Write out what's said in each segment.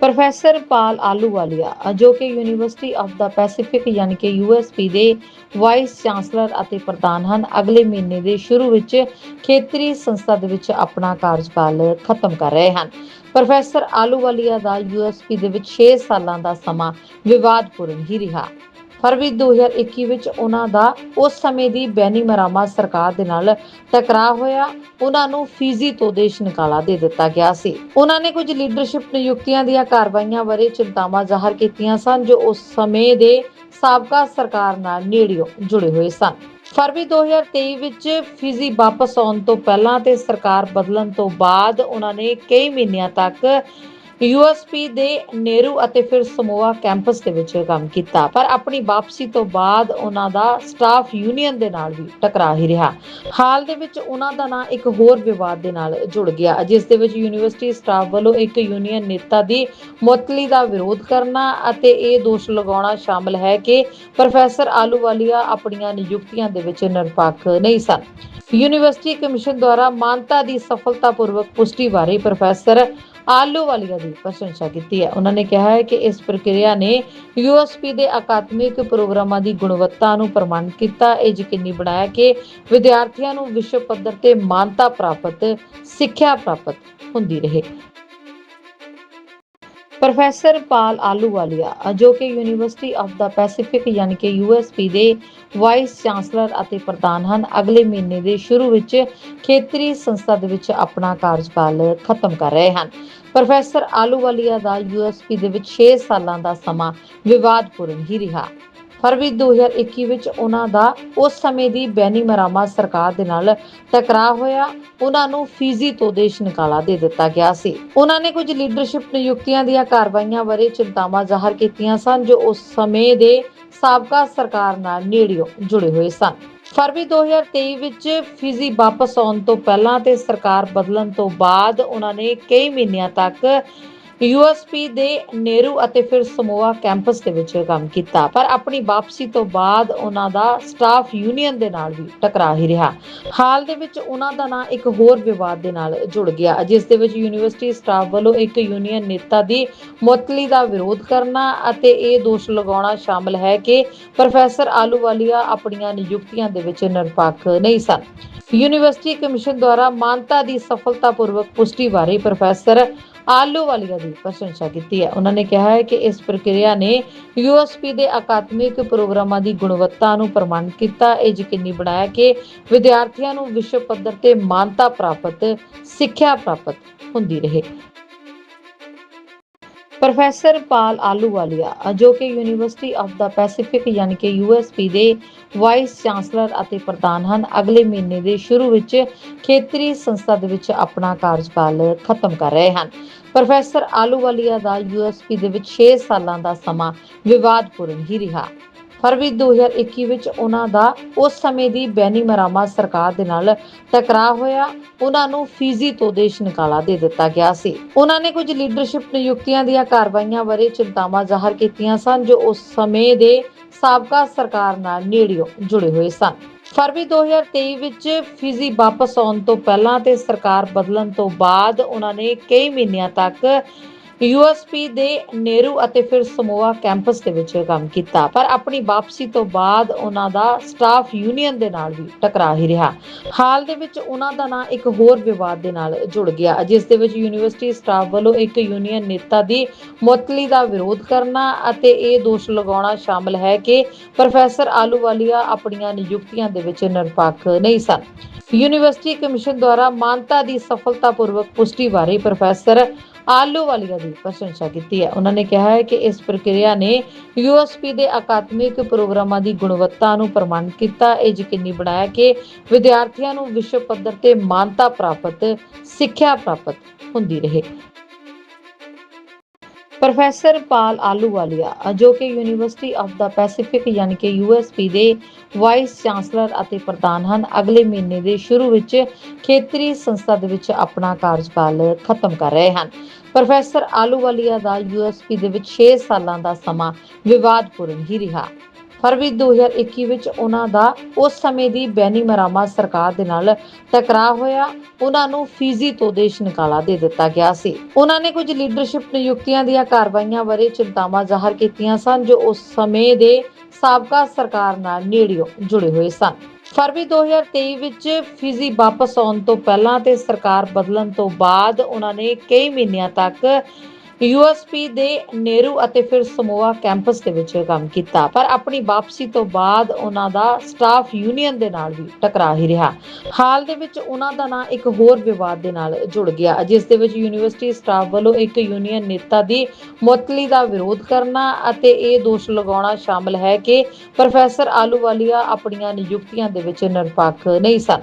Professor ਪਾਲ ਆਲੂਵਾਲੀਆ ਜੋ ਕਿ university of the Pacific ਯਾਨੀ ਕਿ ਯੂਐਸਪੀ ਦੇ ਵਾਈਸ ਚਾਂਸਲਰ ਅਤੇ ਪ੍ਰਧਾਨ ਹਨ, ਅਗਲੇ ਮਹੀਨੇ ਦੇ ਸ਼ੁਰੂ ਵਿੱਚ ਖੇਤਰੀ ਸੰਸਥਾ ਦੇ ਵਿੱਚ ਆਪਣਾ ਕਾਰਜਕਾਲ ਖਤਮ ਕਰ ਰਹੇ ਹਨ। ਪ੍ਰੋਫੈਸਰ ਆਲੂਵਾਲੀਆ ਦਾ ਯੂਐਸਪੀ ਦੇ ਵਿੱਚ 6 ਸਾਲਾਂ ਦਾ ਸਮਾਂ ਵਿਵਾਦਪੂਰਨ ਹੀ ਰਿਹਾ। ਫਰਵਰੀ 2021 ਵਿੱਚ ਉਹਨਾਂ ਦਾ ਉਸ ਸਮੇਂ ਦੀ ਬੈਨੀ ਸਰਕਾਰ ਦੇ ਨਾਲ ਟਕਰਾਅ ਹੋਇਆ। ਉਹਨਾਂ ਨੂੰ ਫੀਜੀ ਤੋਂ ਦੇਸ਼ ਨਿਕਾਲਾ ਦੇ ਦਿੱਤਾ ਗਿਆ ਸੀ। ਉਹਨਾਂ ਨੇ ਕੁਝ ਲੀਡਰਸ਼ਿਪ ਨਿਯੁਕਤੀਆਂ ਦੀਆਂ ਕਾਰਵਾਈਆਂ ਬਾਰੇ ਚਿੰਤਾਵਾਂ ਜ਼ਾਹਰ ਕੀਤੀਆਂ ਸਨ, ਜੋ ਉਸ ਸਮੇਂ ਦੇ ਸਾਬਕਾ ਸਰਕਾਰ ਨਾਲ ਨੇੜਿਓਂ ਜੁੜੇ ਹੋਏ ਸਨ। ਫਰਵਰੀ 2023 ਵਿੱਚ ਫਿਜੀ ਵਾਪਸ ਆਉਣ ਤੋਂ ਪਹਿਲਾਂ ਤੇ ਸਰਕਾਰ ਬਦਲਣ ਤੋਂ ਬਾਅਦ ਉਹਨਾਂ ਨੇ ਕਈ ਮਹੀਨਿਆਂ ਤੱਕ ਯੂਐਸਪੀ ਦੇ ਨੇਰੂ ਅਤੇ ਫਿਰ ਸਮੋਆ ਕੈਂਪਸ ਦੇ ਵਿੱਚ ਕੰਮ ਕੀਤਾ। ਪਰ ਆਪਣੀ ਵਾਪਸੀ ਤੋਂ ਬਾਅਦ ਉਹਨਾਂ ਦਾ ਸਟਾਫ ਯੂਨੀਅਨ ਦੇ ਨਾਲ ਵੀ ਟਕਰਾਅ ਹੀ ਰਿਹਾ। ਹਾਲ ਦੇ ਵਿੱਚ ਉਹਨਾਂ ਦਾ ਨਾਂ ਇੱਕ ਹੋਰ ਵਿਵਾਦ ਦੇ ਨਾਲ ਜੁੜ ਗਿਆ, ਜਿਸ ਦੇ ਵਿੱਚ ਯੂਨੀਵਰਸਿਟੀ ਸਟਾਫ ਵੱਲੋਂ ਇੱਕ ਯੂਨੀਅਨ ਨੇਤਾ ਦੀ ਮੁਅੱਤਲੀ ਦਾ ਵਿਰੋਧ ਕਰਨਾ ਅਤੇ ਇਹ ਦੋਸ਼ ਲਗਾਉਣਾ ਸ਼ਾਮਲ ਹੈ ਕਿ ਪ੍ਰੋਫੈਸਰ ਆਲੂਵਾਲੀਆ ਆਪਣੀਆਂ ਨਿਯੁਕਤੀਆਂ ਦੇ ਵਿੱਚ ਨਿਰਪੱਖ ਨਹੀਂ ਸਨ। ਯੂਨੀਵਰਸਿਟੀ ਕਮਿਸ਼ਨ ਦੁਆਰਾ ਮਾਨਤਾ ਦੀ ਸਫਲਤਾਪੂਰਵਕ ਪੁਸ਼ਟੀ ਬਾਰੇ ਪ੍ਰੋਫੈਸਰ ਆਲੂਵਾਲੀਆ ਦੀ ਪ੍ਰਸ਼ੰਸਾ ਕੀਤੀ ਹੈ। ਉਹਨਾਂ ਨੇ ਕਿਹਾ ਹੈ ਕਿ ਇਸ ਪ੍ਰਕਿਰਿਆ ਨੇ ਯੂਐਸਪੀ ਦੇ ਅਕਾਦਮਿਕ ਪ੍ਰੋਗਰਾਮਾਂ ਦੀ ਗੁਣਵੱਤਾ ਨੂੰ ਪ੍ਰਮਾਣਿਤ ਕੀਤਾ। ਇਹ ਯਕੀਨੀ ਬਣਾਇਆ ਕਿ ਵਿਦਿਆਰਥੀਆਂ ਨੂੰ ਵਿਸ਼ਵ ਪੱਧਰ ਤੇ ਮਾਨਤਾ ਪ੍ਰਾਪਤ, ਸਿੱਖਿਆ ਪ੍ਰਾਪਤ ਹੁੰਦੀ ਰਹੇ। ਪ੍ਰੋਫੈਸਰ ਪਾਲ ਆਲੂਵਾਲੀਆ, ਜੋ ਕਿ ਯੂਨੀਵਰਸਿਟੀ ਆਫ ਦਾ ਪੈਸੀਫਿਕ ਯਾਨੀ ਕਿ ਯੂਐਸਪੀ ਦੇ ਵਾਈਸ ਚਾਂਸਲਰ ਅਤੇ ਪ੍ਰਧਾਨ ਹਨ, ਅਗਲੇ ਮਹੀਨੇ ਦੇ ਸ਼ੁਰੂ ਵਿੱਚ ਖੇਤਰੀ ਸੰਸਥਾ ਦੇ ਵਿੱਚ ਆਪਣਾ ਕਾਰਜਕਾਲ ਖਤਮ ਕਰ ਰਹੇ ਹਨ। ਪ੍ਰੋਫੈਸਰ ਆਲੂਵਾਲੀਆ ਦਾ ਯੂਐਸਪੀ ਦੇ ਵਿੱਚ 6 ਸਾਲਾਂ ਦਾ ਸਮਾਂ ਵਿਵਾਦਪੂਰਨ ਹੀ ਰਿਹਾ। ਫਰਵਰੀ 2021 ਵਿੱਚ ਉਹਨਾਂ ਦਾ ਉਸ ਸਮੇਂ ਦੀ ਬੈਨੀ ਸਰਕਾਰ ਦੇ ਨਾਲ ਟਕਰਾਅ ਹੋਇਆ। ਉਹਨਾਂ ਨੂੰ ਫੀਜੀ ਤੋਂ ਦੇਸ਼ ਨਿਕਾਲਾ ਦੇ ਦਿੱਤਾ ਗਿਆ ਸੀ। ਉਹਨਾਂ ਨੇ ਕੁਝ ਲੀਡਰਸ਼ਿਪ ਨਿਯੁਕਤੀਆਂ ਦੀਆਂ ਕਾਰਵਾਈਆਂ ਬਾਰੇ ਚਿੰਤਾਵਾਂ ਜ਼ਾਹਰ ਕੀਤੀਆਂ ਸਨ, ਜੋ ਉਸ ਸਮੇਂ ਦੇ ਸਾਬਕਾ ਸਰਕਾਰ ਨਾਲ ਨੇੜਿਓਂ ਜੁੜੇ ਹੋਏ ਸਨ। ਫਰਵਰੀ 2023 ਵਿੱਚ ਫਿਜੀ ਵਾਪਸ ਆਉਣ ਤੋਂ ਪਹਿਲਾਂ ਤੇ ਸਰਕਾਰ ਬਦਲਣ ਤੋਂ ਬਾਅਦ ਉਹਨਾਂ ਨੇ ਕਈ ਮਹੀਨਿਆਂ ਤੱਕ ਯੂਐਸਪੀ ਦੇ ਨੇਰੂ ਅਤੇ ਫਿਰ ਸਮੋਆ ਕੈਂਪਸ ਦੇ ਵਿੱਚ ਕੰਮ ਕੀਤਾ। ਪਰ ਆਪਣੀ ਵਾਪਸੀ ਤੋਂ ਬਾਅਦ ਉਹਨਾਂ ਦਾ ਸਟਾਫ ਯੂਨੀਅਨ ਦੇ ਨਾਲ ਵੀ ਟਕਰਾਅ ਹੀ ਰਿਹਾ। ਹਾਲ ਦੇ ਵਿੱਚ ਉਹਨਾਂ ਦਾ ਨਾਂ ਇੱਕ ਹੋਰ ਵਿਵਾਦ ਦੇ ਨਾਲ ਜੁੜ ਗਿਆ, ਜਿਸ ਦੇ ਵਿੱਚ ਯੂਨੀਵਰਸਿਟੀ ਸਟਾਫ ਵੱਲੋਂ ਇੱਕ ਯੂਨੀਅਨ ਨੇਤਾ ਦੀ ਮੁਅੱਤਲੀ ਦਾ ਵਿਰੋਧ ਕਰਨਾ ਅਤੇ ਇਹ ਦੋਸ਼ ਲਗਾਉਣਾ ਸ਼ਾਮਲ ਹੈ ਕਿ ਪ੍ਰੋਫੈਸਰ ਆਲੂਵਾਲੀਆ ਆਪਣੀਆਂ ਨਿਯੁਕਤੀਆਂ ਦੇ ਵਿੱਚ ਨਿਰਪੱਖ ਨਹੀਂ ਸਨ। ਯੂਨੀਵਰਸਿਟੀ ਕਮਿਸ਼ਨ ਦੁਆਰਾ ਮਾਨਤਾ ਦੀ ਸਫਲਤਾਪੂਰਵਕ ਪੁਸ਼ਟੀ ਬਾਰੇ ਪ੍ਰੋਫੈਸਰ ਆਲੂਵਾਲੀਆ ਦੀ ਪ੍ਰਸ਼ੰਸਾ ਕੀਤੀ ਹੈ। ਉਹਨਾਂ ਨੇ ਕਿਹਾ ਹੈ ਕਿ ਇਸ ਪ੍ਰਕਿਰਿਆ ਨੇ ਯੂਐਸਪੀ ਦੇ ਅਕਾਦਮਿਕ ਪ੍ਰੋਗਰਾਮਾਂ ਦੀ ਗੁਣਵੱਤਾ ਨੂੰ ਪ੍ਰਮਾਣਿਤ ਕੀਤਾ। ਇਹ ਯਕੀਨੀ ਬਣਾਇਆ ਕਿ ਵਿਦਿਆਰਥੀਆਂ ਨੂੰ ਵਿਸ਼ਵ ਪੱਧਰ ਤੇ ਮਾਨਤਾ ਪ੍ਰਾਪਤ, ਸਿੱਖਿਆ ਪ੍ਰਾਪਤ ਹੁੰਦੀ ਰਹੇ। ਪ੍ਰੋਫੈਸਰ ਪਾਲ ਆਲੂਵਾਲੀਆ, ਜੋ ਕਿ ਯੂਨੀਵਰਸਿਟੀ ਆਫ ਦਾ ਪੈਸੀਫਿਕ ਯਾਨੀ ਕਿ ਯੂਐਸਪੀ ਦੇ ਵਾਈਸ ਚਾਂਸਲਰ ਅਤੇ ਪ੍ਰਧਾਨ ਹਨ, ਅਗਲੇ ਮਹੀਨੇ ਦੇ ਸ਼ੁਰੂ ਵਿੱਚ ਖੇਤਰੀ ਸੰਸਥਾ ਦੇ ਵਿੱਚ ਆਪਣਾ ਕਾਰਜਕਾਲ ਖਤਮ ਕਰ ਰਹੇ ਹਨ। ਪ੍ਰੋਫੈਸਰ ਆਲੂਵਾਲੀਆ ਦਾ ਯੂਐਸਪੀ ਦੇ ਵਿੱਚ 6 ਸਾਲਾਂ ਦਾ ਸਮਾਂ ਵਿਵਾਦਪੂਰਨ ਹੀ ਰਿਹਾ। ਫਰਵਰੀ 2021 ਵਿੱਚ ਉਹਨਾਂ ਦਾ ਉਸ ਸਮੇਂ ਦੀ ਬੈਨੀ ਸਰਕਾਰ ਦੇ ਨਾਲ ਟਕਰਾਅ ਹੋਇਆ। ਉਹਨਾਂ ਨੂੰ ਫੀਜੀ ਤੋਂ ਦੇਸ਼ ਨਿਕਾਲਾ ਦੇ ਦਿੱਤਾ ਗਿਆ ਸੀ। ਉਹਨਾਂ ਨੇ ਕੁਝ ਲੀਡਰਸ਼ਿਪ ਨਿਯੁਕਤੀਆਂ ਦੀਆਂ ਕਾਰਵਾਈਆਂ ਬਾਰੇ ਚਿੰਤਾਵਾਂ ਜ਼ਾਹਰ ਕੀਤੀਆਂ ਸਨ, ਜੋ ਉਸ ਸਮੇਂ ਦੇ ਸਾਬਕਾ ਸਰਕਾਰ ਨਾਲ ਨੇੜਿਓਂ ਜੁੜੇ ਹੋਏ ਸਨ। ਫਰਵਰੀ 2023 ਵਿੱਚ ਫਿਜੀ ਵਾਪਸ ਆਉਣ ਤੋਂ ਪਹਿਲਾਂ ਤੇ ਸਰਕਾਰ ਬਦਲਣ ਤੋਂ ਬਾਅਦ ਉਹਨਾਂ ਨੇ ਕਈ ਮਹੀਨਿਆਂ ਤੱਕ ਯੂਐਸਪੀ ਦੇ ਨੇਰੂ ਅਤੇ ਫਿਰ ਸਮੋਆ ਕੈਂਪਸ ਦੇ ਵਿੱਚ ਕੰਮ ਕੀਤਾ। ਪਰ ਆਪਣੀ ਵਾਪਸੀ ਤੋਂ ਬਾਅਦ ਉਹਨਾਂ ਦਾ ਸਟਾਫ ਯੂਨੀਅਨ ਦੇ ਨਾਲ ਵੀ ਟਕਰਾਅ ਹੀ ਰਿਹਾ। ਹਾਲ ਦੇ ਵਿੱਚ ਉਹਨਾਂ ਦਾ ਨਾਂ ਇੱਕ ਹੋਰ ਵਿਵਾਦ ਦੇ ਨਾਲ ਜੁੜ ਗਿਆ, ਜਿਸ ਦੇ ਵਿੱਚ ਯੂਨੀਵਰਸਿਟੀ ਸਟਾਫ ਵੱਲੋਂ ਇੱਕ ਯੂਨੀਅਨ ਨੇਤਾ ਦੀ ਮੁਅੱਤਲੀ ਦਾ ਵਿਰੋਧ ਕਰਨਾ ਅਤੇ ਇਹ ਦੋਸ਼ ਲਗਾਉਣਾ ਸ਼ਾਮਲ ਹੈ ਕਿ ਪ੍ਰੋਫੈਸਰ ਆਲੂਵਾਲੀਆ ਆਪਣੀਆਂ ਨਿਯੁਕਤੀਆਂ ਦੇ ਵਿੱਚ ਨਿਰਪੱਖ ਨਹੀਂ ਸਨ। ਯੂਨੀਵਰਸਿਟੀ ਕਮਿਸ਼ਨ ਦੁਆਰਾ ਮਾਨਤਾ ਦੀ ਸਫਲਤਾਪੂਰਵਕ ਪੁਸ਼ਟੀ ਬਾਰੇ ਪ੍ਰੋਫੈਸਰ ਆਲੂਵਾਲੀਆ ਦੀ ਪ੍ਰਸ਼ੰਸਾ ਕੀਤੀ ਹੈ। ਉਹਨਾਂ ਨੇ ਕਿਹਾ ਹੈ ਕਿ ਇਸ ਪ੍ਰਕਿਰਿਆ ਨੇ ਯੂਐਸਪੀ ਦੇ ਅਕਾਦਮਿਕ ਪ੍ਰੋਗਰਾਮਾਂ ਦੀ ਗੁਣਵੱਤਾ ਨੂੰ ਪ੍ਰਮਾਣਿਤ ਕੀਤਾ। ਇਹ ਯਕੀਨੀ ਬਣਾਇਆ ਕਿ ਵਿਦਿਆਰਥੀਆਂ ਨੂੰ ਵਿਸ਼ਵ ਪੱਧਰ ਤੇ ਮਾਨਤਾ ਪ੍ਰਾਪਤ, ਸਿੱਖਿਆ ਪ੍ਰਾਪਤ ਹੁੰਦੀ ਰਹੇ। ਪ੍ਰੋਫੈਸਰ ਪਾਲ ਆਲੂਵਾਲੀਆ ਜੋ ਕਿ ਯੂਨੀਵਰਸਿਟੀ ਆਫ ਦਾ ਪੈਸੀਫਿਕ ਯਾਨੀ ਕਿ ਯੂਐਸਪੀ ਦੇ ਵਾਈਸ ਚਾਂਸਲਰ ਅਤੇ ਪ੍ਰਧਾਨ ਹਨ, ਅਗਲੇ ਮਹੀਨੇ ਦੇ ਸ਼ੁਰੂ ਵਿੱਚ ਖੇਤਰੀ ਸੰਸਥਾ ਦੇ ਵਿੱਚ ਆਪਣਾ ਕਾਰਜਕਾਲ ਖਤਮ ਕਰ ਰਹੇ ਹਨ। ਪ੍ਰੋਫੈਸਰ ਆਲੂਵਾਲੀਆ ਦਾ ਯੂਐਸਪੀ ਦੇ ਵਿੱਚ 6 ਸਾਲਾਂ ਦਾ ਸਮਾਂ ਵਿਵਾਦਪੂਰਨ ਹੀ ਰਿਹਾ। ਫਰਵਰੀ 2021 ਵਿੱਚ ਉਹਨਾਂ ਦਾ ਉਸ ਸਮੇਂ ਦੀ ਬੈਨੀ ਸਰਕਾਰ ਦੇ ਨਾਲ ਟਕਰਾਅ ਹੋਇਆ। ਉਹਨਾਂ ਨੂੰ ਫੀਜੀ ਤੋਂ ਦੇਸ਼ ਨਿਕਾਲਾ ਦੇ ਦਿੱਤਾ ਗਿਆ ਸੀ। ਉਹਨਾਂ ਨੇ ਕੁਝ ਲੀਡਰਸ਼ਿਪ ਨਿਯੁਕਤੀਆਂ ਦੀਆਂ ਕਾਰਵਾਈਆਂ ਬਾਰੇ ਚਿੰਤਾਵਾਂ ਜ਼ਾਹਰ ਕੀਤੀਆਂ ਸਨ, ਜੋ ਉਸ ਸਮੇਂ ਦੇ ਸਾਬਕਾ ਸਰਕਾਰ ਨਾਲ ਨੇੜਿਓਂ ਜੁੜੇ ਹੋਏ ਸਨ। ਫਰਵਰੀ 2023 ਵਿੱਚ ਫਿਜੀ ਵਾਪਸ ਆਉਣ ਤੋਂ ਪਹਿਲਾਂ ਤੇ ਸਰਕਾਰ ਬਦਲਣ ਤੋਂ ਬਾਅਦ ਉਹਨਾਂ ਨੇ ਕਈ ਮਹੀਨਿਆਂ ਤੱਕ ਯੂਐਸਪੀ ਦੇ ਨੇਰੂ ਅਤੇ ਫਿਰ ਸਮੋਆ ਕੈਂਪਸ ਦੇ ਵਿੱਚ ਕੰਮ ਕੀਤਾ। ਪਰ ਆਪਣੀ ਵਾਪਸੀ ਤੋਂ ਬਾਅਦ ਉਹਨਾਂ ਦਾ ਸਟਾਫ ਯੂਨੀਅਨ ਦੇ ਨਾਲ ਵੀ ਟਕਰਾ ਹੀ ਰਿਹਾ। ਹਾਲ ਦੇ ਵਿੱਚ ਉਹਨਾਂ ਦਾ ਨਾਂ ਇੱਕ ਹੋਰ ਵਿਵਾਦ ਦੇ ਨਾਲ ਜੁੜ ਗਿਆ, ਜਿਸ ਦੇ ਵਿੱਚ ਯੂਨੀਵਰਸਿਟੀ ਸਟਾਫ ਵੱਲੋਂ ਇੱਕ ਯੂਨੀਅਨ ਨੇਤਾ ਦੀ ਮੁਅੱਤਲੀ ਦਾ ਵਿਰੋਧ ਕਰਨਾ ਅਤੇ ਇਹ ਦੋਸ਼ ਲਗਾਉਣਾ ਸ਼ਾਮਲ ਹੈ ਕਿ ਪ੍ਰੋਫੈਸਰ ਆਲੂਵਾਲੀਆ ਆਪਣੀਆਂ ਨਿਯੁਕਤੀਆਂ ਦੇ ਵਿੱਚ ਨਿਰਪੱਖ ਨਹੀਂ ਸਨ।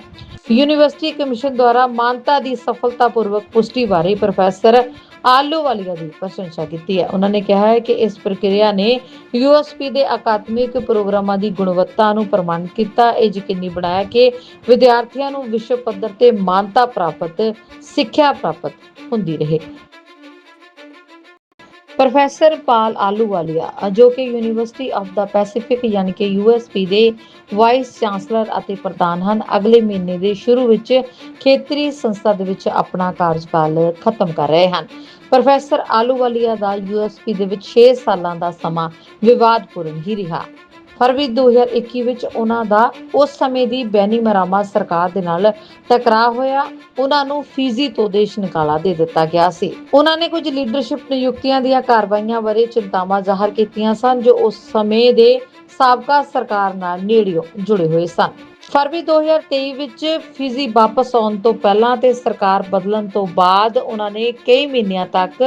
ਯੂਨੀਵਰਸਿਟੀ ਕਮਿਸ਼ਨ ਦੁਆਰਾ ਮਾਨਤਾ ਦੀ ਸਫਲਤਾਪੂਰਵਕ ਪੁਸ਼ਟੀ ਬਾਰੇ ਪ੍ਰੋਫੈਸਰ ਆਲੂਵਾਲੀਆ ਦੀ ਪ੍ਰਸ਼ੰਸਾ ਕੀਤੀ ਹੈ। ਉਹਨਾਂ ਨੇ ਕਿਹਾ ਹੈ ਕਿ ਇਸ ਪ੍ਰਕਿਰਿਆ ਨੇ ਯੂਐਸਪੀ ਦੇ ਅਕਾਦਮਿਕ ਪ੍ਰੋਗਰਾਮਾਂ ਦੀ ਗੁਣਵੱਤਾ ਨੂੰ ਪ੍ਰਮਾਣਿਤ ਕੀਤਾ। ਇਹ ਯਕੀਨੀ ਬਣਾਇਆ ਕਿ ਵਿਦਿਆਰਥੀਆਂ ਨੂੰ ਵਿਸ਼ਵ ਪੱਧਰ ਤੇ ਮਾਨਤਾ ਪ੍ਰਾਪਤ, ਸਿੱਖਿਆ ਪ੍ਰਾਪਤ ਹੁੰਦੀ ਰਹੇ। ਪ੍ਰੋਫੈਸਰ ਪਾਲ ਆਲੂਵਾਲੀਆ ਜੋ ਕਿ ਯੂਨੀਵਰਸਿਟੀ ਆਫ ਦਾ ਪੈਸੀਫਿਕ ਯਾਨੀ ਕਿ ਯੂਐਸਪੀ ਦੇ ਵਾਈਸ ਚਾਂਸਲਰ ਅਤੇ ਪ੍ਰਧਾਨ ਹਨ, ਅਗਲੇ ਮਹੀਨੇ ਦੇ ਸ਼ੁਰੂ ਵਿੱਚ ਖੇਤਰੀ ਸੰਸਥਾ ਦੇ ਵਿੱਚ ਆਪਣਾ ਕਾਰਜਕਾਲ ਖਤਮ ਕਰ ਰਹੇ ਹਨ। ਪ੍ਰੋਫੈਸਰ ਆਲੂਵਾਲੀਆ ਦਾ ਯੂਐਸਪੀ ਦੇ ਵਿੱਚ 6 ਸਾਲਾਂ ਦਾ ਸਮਾਂ ਵਿਵਾਦਪੂਰਨ ਹੀ ਰਿਹਾ। ਫਰਵਰੀ 2021 ਵਿੱਚ ਉਹਨਾਂ ਦਾ ਉਸ ਸਮੇਂ ਦੀ ਬੈਨੀ ਸਰਕਾਰ ਦੇ ਨਾਲ ਟਕਰਾਅ ਹੋਇਆ। ਉਹਨਾਂ ਨੂੰ ਫੀਜੀ ਤੋਂ ਦੇਸ਼ ਨਿਕਾਲਾ ਦੇ ਦਿੱਤਾ ਗਿਆ ਸੀ। ਉਹਨਾਂ ਨੇ ਕੁਝ ਲੀਡਰਸ਼ਿਪ ਨਿਯੁਕਤੀਆਂ ਦੀਆਂ ਕਾਰਵਾਈਆਂ ਬਾਰੇ ਚਿੰਤਾਵਾਂ ਜ਼ਾਹਰ ਕੀਤੀਆਂ ਸਨ, ਜੋ ਉਸ ਸਮੇਂ ਦੇ ਸਾਬਕਾ ਸਰਕਾਰ ਨਾਲ ਨੇੜਿਓਂ ਜੁੜੇ ਹੋਏ ਸਨ। ਫਰਵਰੀ 2023 ਵਿੱਚ ਫਿਜੀ ਵਾਪਸ ਆਉਣ ਤੋਂ ਪਹਿਲਾਂ ਤੇ ਸਰਕਾਰ ਬਦਲਣ ਤੋਂ ਬਾਅਦ ਉਹਨਾਂ ਨੇ ਕਈ ਮਹੀਨਿਆਂ ਤੱਕ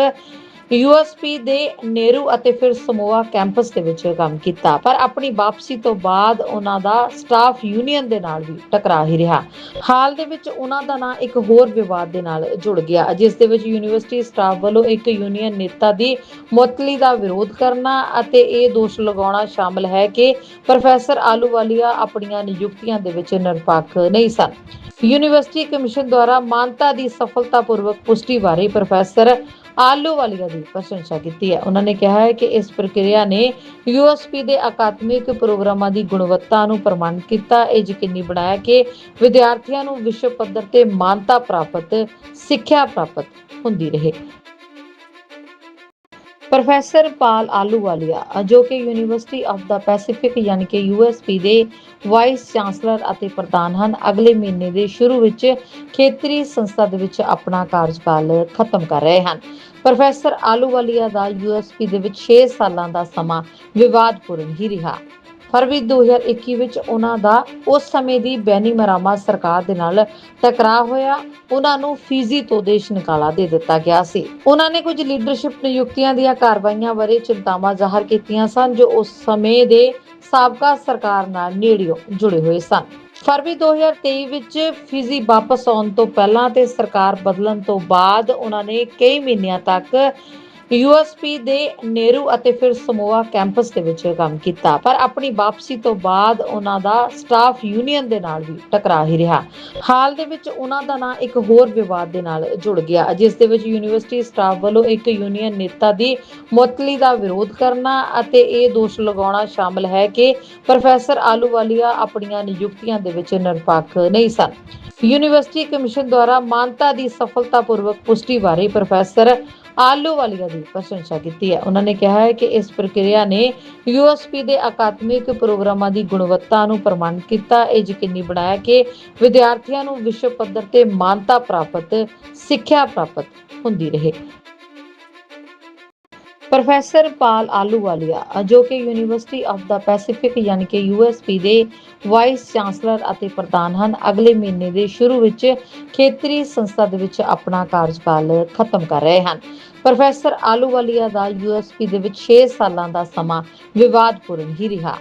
ਯੂਐਸਪੀ ਦੇ ਨੇਰੂ ਅਤੇ ਫਿਰ ਸਮੋਆ ਕੈਂਪਸ ਦੇ ਵਿੱਚ ਕੰਮ ਕੀਤਾ। ਪਰ ਆਪਣੀ ਵਾਪਸੀ ਤੋਂ ਬਾਅਦ ਉਹਨਾਂ ਦਾ ਸਟਾਫ ਯੂਨੀਅਨ ਦੇ ਨਾਲ ਵੀ ਟਕਰਾ ਹੀ ਰਿਹਾ। ਹਾਲ ਦੇ ਵਿੱਚ ਉਹਨਾਂ ਦਾ ਨਾਂ ਇੱਕ ਹੋਰ ਵਿਵਾਦ ਦੇ ਨਾਲ ਜੁੜ ਗਿਆ, ਜਿਸ ਦੇ ਵਿੱਚ ਯੂਨੀਵਰਸਿਟੀ ਸਟਾਫ ਵੱਲੋਂ ਇੱਕ ਯੂਨੀਅਨ ਨੇਤਾ ਦੀ ਮੁਅੱਤਲੀ ਦਾ ਵਿਰੋਧ ਕਰਨਾ ਅਤੇ ਇਹ ਦੋਸ਼ ਲਗਾਉਣਾ ਸ਼ਾਮਲ ਹੈ ਕਿ ਪ੍ਰੋਫੈਸਰ ਆਲੂਵਾਲੀਆ ਆਪਣੀਆਂ ਨਿਯੁਕਤੀਆਂ ਦੇ ਵਿੱਚ ਨਿਰਪੱਖ ਨਹੀਂ ਸਨ। ਯੂਨੀਵਰਸਿਟੀ ਕਮਿਸ਼ਨ ਦੁਆਰਾ ਮਾਨਤਾ ਦੀ ਸਫਲਤਾਪੂਰਵਕ ਪੁਸ਼ਟੀ ਬਾਰੇ ਪ੍ਰੋਫੈਸਰ ਆਲੂਵਾਲੀਆ ਦੀ ਪ੍ਰਸ਼ੰਸਾ ਕੀਤੀ ਹੈ। ਉਹਨਾਂ ਨੇ ਕਿਹਾ ਹੈ ਕਿ ਇਸ ਪ੍ਰਕਿਰਿਆ ਨੇ ਯੂਐਸਪੀ ਦੇ ਅਕਾਦਮਿਕ ਪ੍ਰੋਗਰਾਮਾਂ ਦੀ ਗੁਣਵੱਤਾ ਨੂੰ ਪ੍ਰਮਾਣਿਤ ਕੀਤਾ। ਇਹ ਯਕੀਨੀ ਬਣਾਇਆ ਕਿ ਵਿਦਿਆਰਥੀਆਂ ਨੂੰ ਵਿਸ਼ਵ ਪੱਧਰ ਤੇ ਮਾਨਤਾ ਪ੍ਰਾਪਤ, ਸਿੱਖਿਆ ਪ੍ਰਾਪਤ ਹੁੰਦੀ ਰਹੇ। ਪ੍ਰੋਫੈਸਰ ਪਾਲ ਆਲੂਵਾਲੀਆ ਜੋ ਕਿ ਯੂਨੀਵਰਸਿਟੀ ਆਫ ਦਾ ਪੈਸੀਫਿਕ ਯਾਨੀ ਕਿ ਯੂਐਸਪੀ ਦੇ ਵਾਈਸ ਚਾਂਸਲਰ ਅਤੇ ਪ੍ਰਧਾਨ ਹਨ, ਅਗਲੇ ਮਹੀਨੇ ਦੇ ਸ਼ੁਰੂ ਵਿੱਚ ਖੇਤਰੀ ਸੰਸਥਾ ਦੇ ਵਿੱਚ ਆਪਣਾ ਕਾਰਜਕਾਲ ਖਤਮ ਕਰ ਰਹੇ ਹਨ। ਪ੍ਰੋਫੈਸਰ ਆਲੂਵਾਲੀਆ ਦਾ ਯੂਐਸਪੀ ਦੇ ਵਿੱਚ 6 ਸਾਲਾਂ ਦਾ ਸਮਾਂ ਵਿਵਾਦਪੂਰਨ ਹੀ ਰਿਹਾ। ਫਰਵਰੀ 2021 ਵਿੱਚ ਉਹਨਾਂ ਦਾ ਉਸ ਸਮੇਂ ਦੀ ਬੈਨੀ ਸਰਕਾਰ ਦੇ ਨਾਲ ਟਕਰਾਅ ਹੋਇਆ। ਉਹਨਾਂ ਨੂੰ ਫੀਜੀ ਤੋਂ ਦੇਸ਼ ਨਿਕਾਲਾ ਦੇ ਦਿੱਤਾ ਗਿਆ ਸੀ। ਉਹਨਾਂ ਨੇ ਕੁਝ ਲੀਡਰਸ਼ਿਪ ਨਿਯੁਕਤੀਆਂ ਦੀਆਂ ਕਾਰਵਾਈਆਂ ਬਾਰੇ ਚਿੰਤਾਵਾਂ ਜ਼ਾਹਰ ਕੀਤੀਆਂ ਸਨ, ਜੋ ਉਸ ਸਮੇਂ ਦੇ ਸਾਬਕਾ ਸਰਕਾਰ ਨਾਲ ਨੇੜਿਓਂ ਜੁੜੇ ਹੋਏ ਸਨ। ਫਰਵਰੀ 2023 ਵਿੱਚ ਫਿਜੀ ਵਾਪਸ ਆਉਣ ਤੋਂ ਪਹਿਲਾਂ ਤੇ ਸਰਕਾਰ ਬਦਲਣ ਤੋਂ ਬਾਅਦ ਉਹਨਾਂ ਨੇ ਕਈ ਮਹੀਨਿਆਂ ਤੱਕ ਯੂਐਸਪੀ ਦੇ ਨੇਰੂ ਅਤੇ ਫਿਰ ਸਮੋਆ ਕੈਂਪਸ ਦੇ ਵਿੱਚ ਕੰਮ ਕੀਤਾ। ਪਰ ਆਪਣੀ ਵਾਪਸੀ ਤੋਂ ਬਾਅਦ ਉਹਨਾਂ ਦਾ ਸਟਾਫ ਯੂਨੀਅਨ ਦੇ ਨਾਲ ਵੀ ਟਕਰਾ ਹੀ ਰਿਹਾ। ਹਾਲ ਦੇ ਵਿੱਚ ਉਹਨਾਂ ਦਾ ਨਾਂ ਇੱਕ ਹੋਰ ਵਿਵਾਦ ਦੇ ਨਾਲ ਜੁੜ ਗਿਆ, ਜਿਸ ਦੇ ਵਿੱਚ ਯੂਨੀਵਰਸਿਟੀ ਸਟਾਫ ਵੱਲੋਂ ਇੱਕ ਯੂਨੀਅਨ ਨੇਤਾ ਦੀ ਮੁਅੱਤਲੀ ਦਾ ਵਿਰੋਧ ਕਰਨਾ ਅਤੇ ਇਹ ਦੋਸ਼ ਲਗਾਉਣਾ ਸ਼ਾਮਲ ਹੈ ਕਿ ਪ੍ਰੋਫੈਸਰ ਆਲੂਵਾਲੀਆ ਆਪਣੀਆਂ ਨਿਯੁਕਤੀਆਂ ਦੇ ਵਿੱਚ ਨਿਰਪੱਖ ਨਹੀਂ ਸਨ। ਯੂਨੀਵਰਸਿਟੀ ਕਮਿਸ਼ਨ ਦੁਆਰਾ ਮਾਨਤਾ ਦੀ ਸਫਲਤਾਪੂਰਵਕ ਪੁਸ਼ਟੀ ਬਾਰੇ ਪ੍ਰੋਫੈਸਰ ਆਲੂਵਾਲੀਆ ਦੀ ਪ੍ਰਸ਼ੰਸਾ ਕੀਤੀ ਹੈ। ਉਹਨਾਂ ਨੇ ਕਿਹਾ ਹੈ ਕਿ ਇਸ ਪ੍ਰਕਿਰਿਆ ਨੇ ਯੂਐਸਪੀ ਦੇ ਅਕਾਦਮਿਕ ਪ੍ਰੋਗਰਾਮਾਂ ਦੀ ਗੁਣਵੱਤਾ ਨੂੰ ਪ੍ਰਮਾਣਿਤ ਕੀਤਾ। ਇਹ ਯਕੀਨੀ ਬਣਾਇਆ ਕਿ ਵਿਦਿਆਰਥੀਆਂ ਨੂੰ ਵਿਸ਼ਵ ਪੱਧਰ ਤੇ ਮਾਨਤਾ ਪ੍ਰਾਪਤ, ਸਿੱਖਿਆ ਪ੍ਰਾਪਤ ਹੁੰਦੀ ਰਹੇ। ਪ੍ਰੋਫੈਸਰ ਪਾਲ ਆਲੂਵਾਲੀਆ ਜੋ ਕਿ ਯੂਨੀਵਰਸਿਟੀ ਆਫ ਦਾ ਪੈਸੀਫਿਕ ਯਾਨੀ ਕਿ ਯੂਐਸਪੀ ਦੇ ਵਾਈਸ ਚਾਂਸਲਰ ਅਤੇ ਪ੍ਰਧਾਨ ਹਨ। ਅਗਲੇ ਮਹੀਨੇ ਦੇ ਸ਼ੁਰੂ ਵਿੱਚ ਖੇਤਰੀ ਸੰਸਥਾ ਦੇ ਵਿੱਚ ਆਪਣਾ ਕਾਰਜਕਾਲ ਖਤਮ ਕਰ ਰਹੇ ਹਨ। ਪ੍ਰੋਫੈਸਰ ਆਲੂਵਾਲੀਆ ਦਾ ਯੂਐਸਪੀ ਦੇ ਵਿੱਚ 6 ਸਾਲਾਂ ਦਾ ਸਮਾਂ ਵਿਵਾਦਪੂਰਨ ਹੀ ਰਿਹਾ।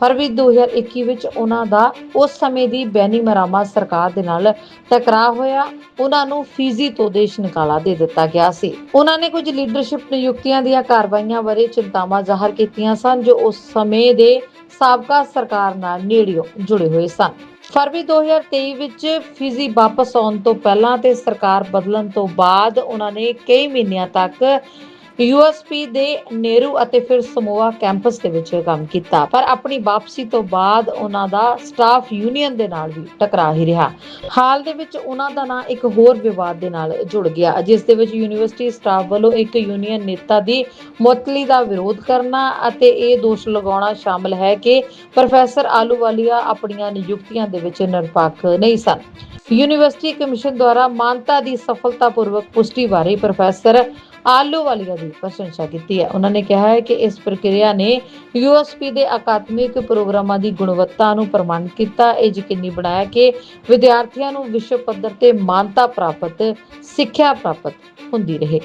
ਫਰਵਰੀ 2021 ਵਿੱਚ ਉਹਨਾਂ ਦਾ ਉਸ ਸਮੇਂ ਦੀ ਬੈਨੀ ਸਰਕਾਰ ਦੇ ਨਾਲ ਟਕਰਾਅ ਹੋਇਆ। ਉਹਨਾਂ ਨੂੰ ਫੀਜੀ ਤੋਂ ਦੇਸ਼ ਨਿਕਾਲਾ ਦੇ ਦਿੱਤਾ ਗਿਆ ਸੀ। ਉਹਨਾਂ ਨੇ ਕੁਝ ਲੀਡਰਸ਼ਿਪ ਨਿਯੁਕਤੀਆਂ ਦੀਆਂ ਕਾਰਵਾਈਆਂ ਬਾਰੇ ਚਿੰਤਾਵਾਂ ਜ਼ਾਹਰ ਕੀਤੀਆਂ ਸਨ, ਜੋ ਉਸ ਸਮੇਂ ਦੇ ਸਾਬਕਾ ਸਰਕਾਰ ਨਾਲ ਨੇੜਿਓਂ ਜੁੜੇ ਹੋਏ ਸਨ। ਫਰਵਰੀ 2023 ਵਿੱਚ ਫਿਜੀ ਵਾਪਸ ਆਉਣ ਤੋਂ ਪਹਿਲਾਂ ਤੇ ਸਰਕਾਰ ਬਦਲਣ ਤੋਂ ਬਾਅਦ ਉਹਨਾਂ ਨੇ ਕਈ ਮਹੀਨਿਆਂ ਤੱਕ ਯੂਐਸਪੀ ਦੇ ਨੇਰੂ ਅਤੇ ਫਿਰ ਸਮੋਆ ਕੈਂਪਸ ਦੇ ਵਿੱਚ ਕੰਮ ਕੀਤਾ। ਪਰ ਆਪਣੀ ਵਾਪਸੀ ਤੋਂ ਬਾਅਦ ਉਹਨਾਂ ਦਾ ਸਟਾਫ ਯੂਨੀਅਨ ਦੇ ਨਾਲ ਵੀ ਟਕਰਾ ਹੀ ਰਿਹਾ। ਹਾਲ ਦੇ ਵਿੱਚ ਉਹਨਾਂ ਦਾ ਨਾਂ ਇੱਕ ਹੋਰ ਵਿਵਾਦ ਦੇ ਨਾਲ ਜੁੜ ਗਿਆ, ਜਿਸ ਦੇ ਵਿੱਚ ਯੂਨੀਵਰਸਿਟੀ ਸਟਾਫ ਵੱਲੋਂ ਇੱਕ ਯੂਨੀਅਨ ਨੇਤਾ ਦੀ ਮੁਅੱਤਲੀ ਦਾ ਵਿਰੋਧ ਕਰਨਾ ਅਤੇ ਇਹ ਦੋਸ਼ ਲਗਾਉਣਾ ਸ਼ਾਮਲ ਹੈ ਕਿ ਪ੍ਰੋਫੈਸਰ ਆਲੂਵਾਲੀਆ ਆਪਣੀਆਂ ਨਿਯੁਕਤੀਆਂ ਦੇ ਵਿੱਚ ਨਿਰਪੱਖ ਨਹੀਂ ਸਨ। ਯੂਨੀਵਰਸਿਟੀ ਕਮਿਸ਼ਨ ਦੁਆਰਾ ਮਾਨਤਾ ਦੀ ਸਫਲਤਾਪੂਰਵਕ ਪੁਸ਼ਟੀ ਬਾਰੇ ਪ੍ਰੋਫੈਸਰ ਆਲੂਵਾਲੀਆ ਦੀ ਪ੍ਰਸ਼ੰਸਾ ਕੀਤੀ ਹੈ। ਉਹਨਾਂ ਨੇ ਕਿਹਾ ਹੈ ਕਿ ਇਸ ਪ੍ਰਕਿਰਿਆ ਨੇ ਯੂਐਸਪੀ ਦੇ ਅਕਾਦਮਿਕ ਪ੍ਰੋਗਰਾਮਾਂ ਦੀ ਗੁਣਵੱਤਾ ਨੂੰ ਪ੍ਰਮਾਣਿਤ ਕੀਤਾ। ਇਹ ਯਕੀਨੀ ਬਣਾਇਆ ਕਿ ਵਿਦਿਆਰਥੀਆਂ ਨੂੰ ਵਿਸ਼ਵ ਪੱਧਰ ਤੇ ਮਾਨਤਾ ਪ੍ਰਾਪਤ ਸਿੱਖਿਆ ਪ੍ਰਾਪਤ ਹੁੰਦੀ ਰਹੇ।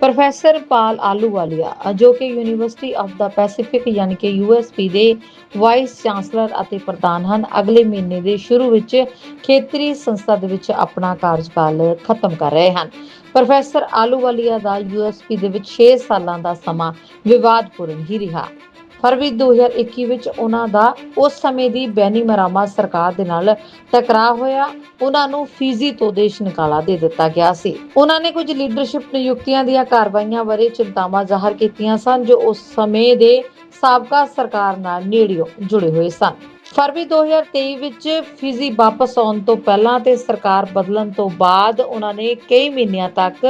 ਪ੍ਰੋਫੈਸਰ ਪਾਲ ਆਲੂਵਾਲੀਆ ਅ, ਜੋ ਕਿ ਯੂਨੀਵਰਸਿਟੀ ਆਫ ਦਾ ਪੈਸੀਫਿਕ ਯਾਨੀ ਕਿ ਯੂਐਸਪੀ ਦੇ ਵਾਈਸ ਚਾਂਸਲਰ ਅਤੇ ਪ੍ਰਧਾਨ ਹਨ। ਅਗਲੇ ਮਹੀਨੇ ਦੇ ਸ਼ੁਰੂ ਵਿੱਚ ਖੇਤਰੀ ਸੰਸਥਾ ਵਿੱਚ ਆਪਣਾ ਕਾਰਜਕਾਲ ਖਤਮ ਕਰ ਰਹੇ ਹਨ। ਪ੍ਰੋਫੈਸਰ ਆਲੂਵਾਲੀਆ ਦਾ ਯੂਐਸਪੀ ਦੇ ਵਿੱਚ 6 ਸਾਲਾਂ ਦਾ ਸਮਾਂ ਵਿਵਾਦਪੂਰਨ ਹੀ ਰਿਹਾ। ਫਰਵਰੀ 2021 ਵਿੱਚ ਉਹਨਾਂ ਦਾ ਉਸ ਸਮੇਂ ਦੀ ਬੈਨੀ ਮਰਾਮਾ ਸਰਕਾਰ ਦੇ ਨਾਲ ਟਕਰਾਅ ਹੋਇਆ। ਉਹਨਾਂ ਨੂੰ ਫੀਜੀ ਤੋਂ ਦੇਸ਼ ਨਿਕਾਲਾ ਦੇ ਦਿੱਤਾ ਗਿਆ ਸੀ। ਉਹਨਾਂ ਨੇ ਕੁਝ ਲੀਡਰਸ਼ਿਪ ਨਿਯੁਕਤੀਆਂ ਦੀਆਂ ਕਾਰਵਾਈਆਂ ਬਾਰੇ ਚਿੰਤਾਵਾਂ ਜ਼ਾਹਰ ਕੀਤੀਆਂ ਸਨ, ਜੋ ਉਸ ਸਮੇਂ ਦੇ ਸਾਬਕਾ ਸਰਕਾਰ ਨਾਲ ਨੇੜਿਓਂ ਜੁੜੇ ਹੋਏ ਸਨ। ਫਰਵਰੀ 2023 ਵਿੱਚ ਫਿਜੀ ਵਾਪਸ ਆਉਣ ਤੋਂ ਪਹਿਲਾਂ ਤੇ ਸਰਕਾਰ ਬਦਲਣ ਤੋਂ ਬਾਅਦ ਉਹਨਾਂ ਨੇ ਕਈ ਮਹੀਨਿਆਂ ਤੱਕ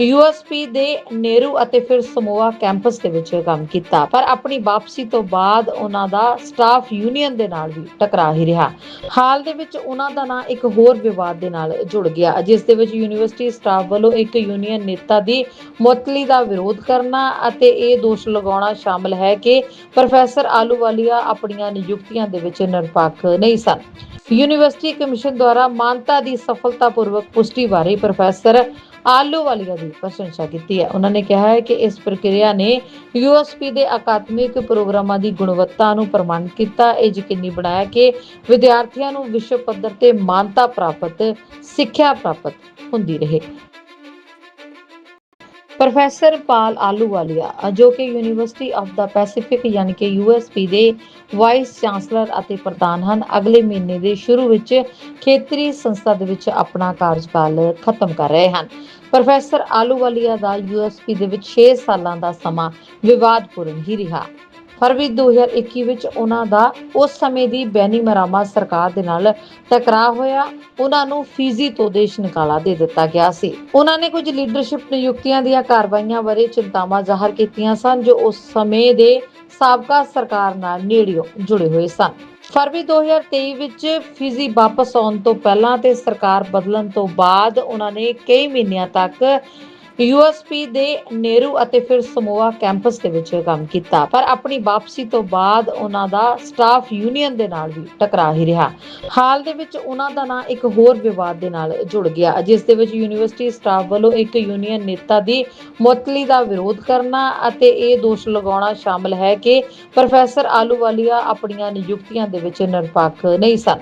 ਯੂਐਸਪੀ ਦੇ ਨੇਰੂ ਅਤੇ ਫਿਰ ਸਮੋਆ ਕੈਂਪਸ ਦੇ ਵਿੱਚ ਕੰਮ ਕੀਤਾ। ਪਰ ਆਪਣੀ ਵਾਪਸੀ ਤੋਂ ਬਾਅਦ ਉਹਨਾਂ ਦਾ ਸਟਾਫ ਯੂਨੀਅਨ ਦੇ ਨਾਲ ਵੀ ਟਕਰਾਅ ਹੀ ਰਿਹਾ। ਹਾਲ ਦੇ ਵਿੱਚ ਉਹਨਾਂ ਦਾ ਨਾਂ ਇੱਕ ਹੋਰ ਵਿਵਾਦ ਦੇ ਨਾਲ ਜੁੜ ਗਿਆ, ਜਿਸ ਦੇ ਵਿੱਚ ਯੂਨੀਵਰਸਿਟੀ ਸਟਾਫ ਵੱਲੋਂ ਇੱਕ ਯੂਨੀਅਨ ਨੇਤਾ ਦੀ ਮੁਅੱਤਲੀ ਦਾ ਵਿਰੋਧ ਕਰਨਾ ਅਤੇ ਇਹ ਦੋਸ਼ ਲਗਾਉਣਾ ਸ਼ਾਮਲ ਹੈ ਕਿ ਪ੍ਰੋਫੈਸਰ ਆਲੂਵਾਲੀਆ ਆਪਣੀਆਂ ਨਿਯੁਕਤੀਆਂ ਦੇ ਵਿੱਚ ਨਿਰਪੱਖ ਨਹੀਂ ਸਨ। ਯੂਨੀਵਰਸਿਟੀ ਕਮਿਸ਼ਨ ਦੁਆਰਾ ਮਾਨਤਾ ਦੀ ਸਫਲਤਾਪੂਰਵਕ ਪੁਸ਼ਟੀ ਬਾਰੇ ਪ੍ਰੋਫੈਸਰ ਆਲੂਵਾਲੀਆ ਦੀ ਪ੍ਰਸ਼ੰਸਾ ਕੀਤੀ ਹੈ। ਉਹਨਾਂ ਨੇ ਕਿਹਾ ਹੈ ਕਿ ਇਸ ਪ੍ਰਕਿਰਿਆ ਨੇ ਯੂਐਸਪੀ ਦੇ ਅਕਾਦਮਿਕ ਪ੍ਰੋਗਰਾਮਾਂ ਦੀ ਗੁਣਵੱਤਾ ਨੂੰ ਪ੍ਰਮਾਣਿਤ ਕੀਤਾ। ਇਹ ਯਕੀਨੀ ਬਣਾਇਆ ਕਿ ਵਿਦਿਆਰਥੀਆਂ ਨੂੰ ਵਿਸ਼ਵ ਪੱਧਰ ਤੇ ਮਾਨਤਾ ਪ੍ਰਾਪਤ, ਸਿੱਖਿਆ ਪ੍ਰਾਪਤ ਹੁੰਦੀ ਰਹੇ। ਪ੍ਰੋਫੈਸਰ ਪਾਲ ਆਲੂਵਾਲੀਆ ਜੋ ਕਿ ਯੂਨੀਵਰਸਿਟੀ ਆਫ ਦਾ ਪੈਸੀਫਿਕ ਯਾਨੀ ਕਿ ਯੂਐਸਪੀ ਦੇ ਵਾਈਸ ਚਾਂਸਲਰ ਅਤੇ ਪ੍ਰਧਾਨ ਹਨ, ਅਗਲੇ ਮਹੀਨੇ ਦੇ ਸ਼ੁਰੂ ਵਿੱਚ ਖੇਤਰੀ ਸੰਸਥਾ ਦੇ ਵਿੱਚ ਆਪਣਾ ਕਾਰਜਕਾਲ ਖਤਮ ਕਰ ਰਹੇ ਹਨ। ਪ੍ਰੋਫੈਸਰ ਆਲੂਵਾਲੀਆ ਦਾ ਯੂਐਸਪੀ ਦੇ ਵਿੱਚ 6 ਸਾਲਾਂ ਦਾ ਸਮਾਂ ਵਿਵਾਦਪੂਰਨ ਹੀ ਰਿਹਾ। ਫਰਵਰੀ 2021 ਵਿੱਚ ਉਹਨਾਂ ਦਾ ਉਸ ਸਮੇਂ ਦੀ ਬੈਨੀ ਸਰਕਾਰ ਦੇ ਨਾਲ ਟਕਰਾਅ ਹੋਇਆ। ਉਹਨਾਂ ਨੂੰ ਫੀਜੀ ਤੋਂ ਦੇਸ਼ ਨਿਕਾਲਾ ਦੇ ਦਿੱਤਾ ਗਿਆ ਸੀ। ਉਹਨਾਂ ਨੇ ਕੁਝ ਲੀਡਰਸ਼ਿਪ ਨਿਯੁਕਤੀਆਂ ਦੀਆਂ ਕਾਰਵਾਈਆਂ ਬਾਰੇ ਚਿੰਤਾਵਾਂ ਜ਼ਾਹਰ ਕੀਤੀਆਂ ਸਨ, ਜੋ ਉਸ ਸਮੇਂ ਦੇ ਸਾਬਕਾ ਸਰਕਾਰ ਨਾਲ ਨੇੜਿਓਂ ਜੁੜੇ ਹੋਏ ਸਨ। ਫਰਵਰੀ 2023 ਵਿੱਚ ਫਿਜੀ ਵਾਪਸ ਆਉਣ ਤੋਂ ਪਹਿਲਾਂ ਤੇ ਸਰਕਾਰ ਬਦਲਣ ਤੋਂ ਬਾਅਦ ਉਹਨਾਂ ਨੇ ਕਈ ਮਹੀਨਿਆਂ ਤੱਕ ਯੂਐਸਪੀ ਦੇ ਨੇਰੂ ਅਤੇ ਫਿਰ ਸਮੋਆ ਕੈਂਪਸ ਦੇ ਵਿੱਚ ਕੰਮ ਕੀਤਾ। ਪਰ ਆਪਣੀ ਵਾਪਸੀ ਤੋਂ ਬਾਅਦ ਉਹਨਾਂ ਦਾ ਸਟਾਫ ਯੂਨੀਅਨ ਦੇ ਨਾਲ ਵੀ ਟਕਰਾਅ ਹੀ ਰਿਹਾ। ਹਾਲ ਦੇ ਵਿੱਚ ਉਹਨਾਂ ਦਾ ਨਾਂ ਇੱਕ ਹੋਰ ਵਿਵਾਦ ਦੇ ਨਾਲ ਜੁੜ ਗਿਆ, ਜਿਸ ਦੇ ਵਿੱਚ ਯੂਨੀਵਰਸਿਟੀ ਸਟਾਫ ਵੱਲੋਂ ਇੱਕ ਯੂਨੀਅਨ ਨੇਤਾ ਦੀ ਮੁਅੱਤਲੀ ਦਾ ਵਿਰੋਧ ਕਰਨਾ ਅਤੇ ਇਹ ਦੋਸ਼ ਲਗਾਉਣਾ ਸ਼ਾਮਲ ਹੈ ਕਿ ਪ੍ਰੋਫੈਸਰ ਆਲੂਵਾਲੀਆ ਆਪਣੀਆਂ ਨਿਯੁਕਤੀਆਂ ਦੇ ਵਿੱਚ ਨਿਰਪੱਖ ਨਹੀਂ ਸਨ।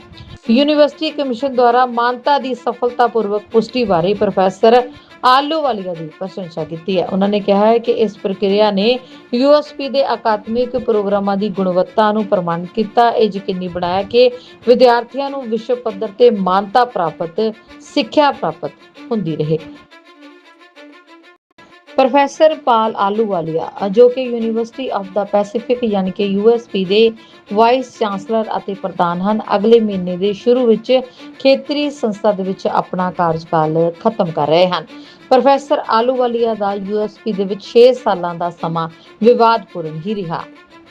ਯੂਨੀਵਰਸਿਟੀ ਕਮਿਸ਼ਨ ਦੁਆਰਾ ਮਾਨਤਾ ਦੀ ਸਫਲਤਾਪੂਰਵਕ ਪੁਸ਼ਟੀ ਬਾਰੇ ਪ੍ਰੋਫੈਸਰ ਆਲੂਵਾਲੀਆ ਦੀ ਪ੍ਰਸ਼ੰਸਾ ਕੀਤੀ ਹੈ। ਉਹਨਾਂ ਨੇ ਕਿਹਾ ਹੈ ਕਿ ਇਸ ਪ੍ਰਕਿਰਿਆ ਨੇ ਯੂਐਸਪੀ ਦੇ ਅਕਾਦਮਿਕ ਪ੍ਰੋਗਰਾਮਾਂ ਦੀ ਗੁਣਵੱਤਾ ਨੂੰ ਪ੍ਰਮਾਣਿਤ ਕੀਤਾ। ਇਹ ਯਕੀਨੀ ਬਣਾਇਆ ਕਿ ਵਿਦਿਆਰਥੀਆਂ ਨੂੰ ਵਿਸ਼ਵ ਪੱਧਰ ਤੇ ਮਾਨਤਾ ਪ੍ਰਾਪਤ, ਸਿੱਖਿਆ ਪ੍ਰਾਪਤ ਹੁੰਦੀ ਰਹੇ। ਪ੍ਰੋਫੈਸਰ ਪਾਲ ਆਲੂਵਾਲੀਆ ਜੋ ਕਿ ਯੂਨੀਵਰਸਿਟੀ ਆਫ ਦਾ ਪੈਸੀਫਿਕ ਯਾਨੀ ਕਿ ਯੂਐਸਪੀ ਦੇ ਵਾਈਸ ਚਾਂਸਲਰ ਅਤੇ ਪ੍ਰਧਾਨ ਹਨ, ਅਗਲੇ ਮਹੀਨੇ ਦੇ ਸ਼ੁਰੂ ਵਿੱਚ ਖੇਤਰੀ ਸੰਸਥਾ ਦੇ ਵਿੱਚ ਆਪਣਾ ਕਾਰਜਕਾਲ ਖਤਮ ਕਰ ਰਹੇ ਹਨ। ਪ੍ਰੋਫੈਸਰ ਆਲੂਵਾਲੀਆ ਦਾ ਯੂਐਸਪੀ ਦੇ ਵਿੱਚ 6 ਸਾਲਾਂ ਦਾ ਸਮਾਂ ਵਿਵਾਦਪੂਰਨ ਹੀ ਰਿਹਾ।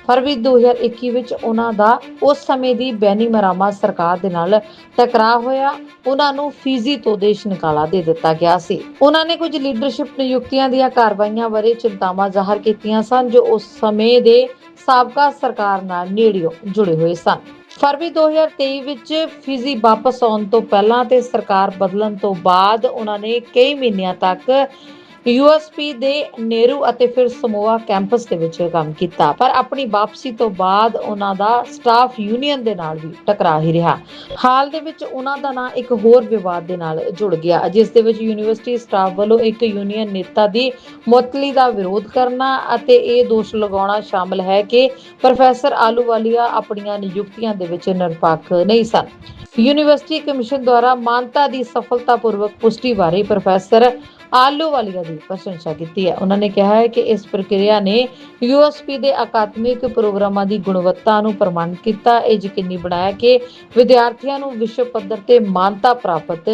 ਫਰਵਰੀ 2021 ਵਿੱਚ ਉਹਨਾਂ ਦਾ ਉਸ ਸਮੇਂ ਦੀ ਬੈਨੀ ਸਰਕਾਰ ਦੇ ਨਾਲ ਟਕਰਾਅ ਹੋਇਆ। ਉਹਨਾਂ ਨੂੰ ਫੀਜੀ ਤੋਂ ਦੇਸ਼ ਨਿਕਾਲਾ ਦੇ ਦਿੱਤਾ ਗਿਆ ਸੀ। ਉਹਨਾਂ ਨੇ ਕੁਝ ਲੀਡਰਸ਼ਿਪ ਨਿਯੁਕਤੀਆਂ ਦੀਆਂ ਕਾਰਵਾਈਆਂ ਬਾਰੇ ਚਿੰਤਾਵਾਂ ਜ਼ਾਹਰ ਕੀਤੀਆਂ ਸਨ, ਜੋ ਉਸ ਸਮੇਂ ਦੇ ਸਾਬਕਾ ਸਰਕਾਰ ਨਾਲ ਨੇੜਿਓਂ ਜੁੜੇ ਹੋਏ ਸਨ। ਫਰਵਰੀ 2023 ਵਿੱਚ ਫਿਜੀ ਵਾਪਸ ਆਉਣ ਤੋਂ ਪਹਿਲਾਂ ਤੇ ਸਰਕਾਰ ਬਦਲਣ ਤੋਂ ਬਾਅਦ ਉਹਨਾਂ ਨੇ ਕਈ ਮਹੀਨਿਆਂ ਤੱਕ ਯੂਐਸਪੀ ਦੇ ਨੇਰੂ ਅਤੇ ਫਿਰ ਸਮੋਆ ਕੈਂਪਸ ਦੇ ਵਿੱਚ ਕੰਮ ਕੀਤਾ। ਪਰ ਆਪਣੀ ਵਾਪਸੀ ਤੋਂ ਬਾਅਦ ਉਹਨਾਂ ਦਾ ਸਟਾਫ ਯੂਨੀਅਨ ਦੇ ਨਾਲ ਵੀ ਟਕਰਾਅ ਹੀ ਰਿਹਾ। ਹਾਲ ਦੇ ਵਿੱਚ ਉਹਨਾਂ ਦਾ ਨਾਂ ਇੱਕ ਹੋਰ ਵਿਵਾਦ ਦੇ ਨਾਲ ਜੁੜ ਗਿਆ, ਜਿਸ ਦੇ ਵਿੱਚ ਯੂਨੀਵਰਸਿਟੀ ਸਟਾਫ ਵੱਲੋਂ ਇੱਕ ਯੂਨੀਅਨ ਨੇਤਾ ਦੀ ਮੁਅੱਤਲੀ ਦਾ ਵਿਰੋਧ ਕਰਨਾ ਅਤੇ ਇਹ ਦੋਸ਼ ਲਗਾਉਣਾ ਸ਼ਾਮਲ ਹੈ ਕਿ ਪ੍ਰੋਫੈਸਰ ਆਲੂਵਾਲੀਆ ਆਪਣੀਆਂ ਨਿਯੁਕਤੀਆਂ ਦੇ ਵਿੱਚ ਨਿਰਪੱਖ ਨਹੀਂ ਸਨ। ਯੂਨੀਵਰਸਿਟੀ ਕਮਿਸ਼ਨ ਦੁਆਰਾ ਮਾਨਤਾ ਦੀ ਸਫਲਤਾਪੂਰਵਕ ਪੁਸ਼ਟੀ ਬਾਰੇ ਪ੍ਰੋਫੈਸਰ ਆਲੂਵਾਲੀਆ ਦੀ ਪ੍ਰਸ਼ੰਸਾ ਕੀਤੀ ਹੈ। ਉਹਨਾਂ ਨੇ ਕਿਹਾ ਹੈ ਕਿ ਇਸ ਪ੍ਰਕਿਰਿਆ ਨੇ ਯੂਐਸਪੀ ਦੇ ਅਕਾਦਮਿਕ ਪ੍ਰੋਗਰਾਮਾਂ ਦੀ ਗੁਣਵੱਤਾ ਨੂੰ ਪ੍ਰਮਾਣਿਤ ਕੀਤਾ। ਇਹ ਯਕੀਨੀ ਬਣਾਇਆ ਕਿ ਵਿਦਿਆਰਥੀਆਂ ਨੂੰ ਵਿਸ਼ਵ ਪੱਧਰ ਤੇ ਮਾਨਤਾ ਪ੍ਰਾਪਤ